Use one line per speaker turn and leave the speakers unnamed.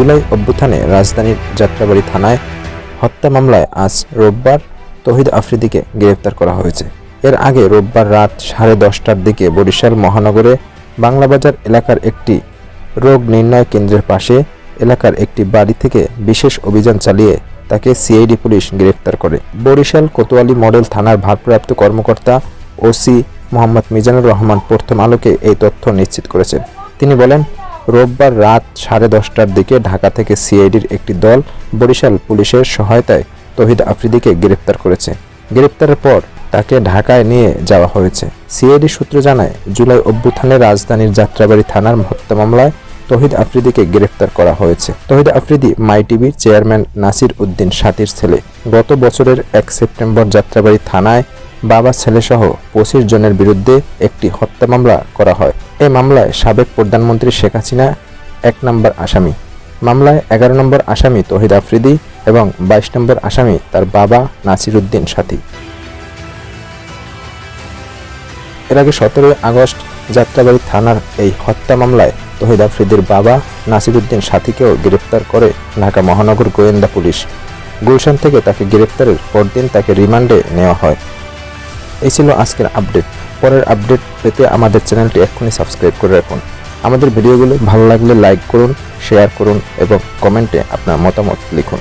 জুলাই অভ্যুত্থানে রাজধানীর যাত্রাবাড়ি থানায় হত্যা মামলায় আজ রোববার তহিদ আফ্রিদিকে গ্রেপ্তার করা হয়েছে। এর আগে রোববার রাত সাড়ে দশটার দিকে বরিশাল মহানগরে বাংলাবাজার এলাকার একটি রোগ নির্ণয় কেন্দ্রের পাশে এলাকার একটি বাড়ি থেকে বিশেষ অভিযান চালিয়ে তাকে সিআইডি পুলিশ গ্রেপ্তার করে। বরিশাল কোতোয়ালি মডেল থানার ভারপ্রাপ্ত কর্মকর্তা ওসি মোহাম্মদ মিজানুর রহমান প্রথম আলোকে এই তথ্য নিশ্চিত করেছেন। তিনি বলেন রোববার রাত সাড়ে দশটার দিকে ঢাকা থেকে সিআইডির একটি দল বরিশাল পুলিশের সহায়তায় তহিদ আফ্রিদিকে গ্রেপ্তার করেছে। গ্রেপ্তারের পর তাকে ঢাকায় নিয়ে যাওয়া হয়েছে। সিআইডি সূত্র জানায়, জুলাই অভ্যুত্থানে রাজধানীর যাত্রাবাড়ি থানার হত্যা মামলায় তহিদ আফ্রিদিকে গ্রেপ্তার করা হয়েছে। তহিদ আফ্রিদি মাই টিভির চেয়ারম্যান নাসির উদ্দিন সাতির ছেলে। গত বছরের এক সেপ্টেম্বর যাত্রাবাড়ি থানায় বাবা ছেলেসহ পঁচিশ জনের বিরুদ্ধে একটি হত্যা মামলা করা হয়। এই মামলায় সাবেক প্রধানমন্ত্রী শেখ হাসিনা, এক নম্বর আসামি। মামলায় এগারো নম্বর আসামি তহিদ আফ্রিদি এবং বাইশ নম্বর আসামি তার বাবা নাসির উদ্দিন সাথী। এর আগে সতেরোই আগস্ট যাত্রাবাড়ি থানার এই হত্যা মামলায় তহিদ আফ্রিদির বাবা নাসিরুদ্দিন সাথীকেও গ্রেপ্তার করে ঢাকা মহানগর গোয়েন্দা পুলিশ। গুলশান থেকে তাকে গ্রেপ্তারের পরদিন তাকে রিমান্ডে নেওয়া হয়। এই ছিল আজকের আপডেট। পরের আপডেট পেতে আমাদের চ্যানেলটি এক্ষুনি সাবস্ক্রাইব করে রাখুন। আমাদের ভিডিওগুলো ভালো লাগলে লাইক করুন শেয়ার করুন এবং কমেন্টে আপনার মতামত লিখুন।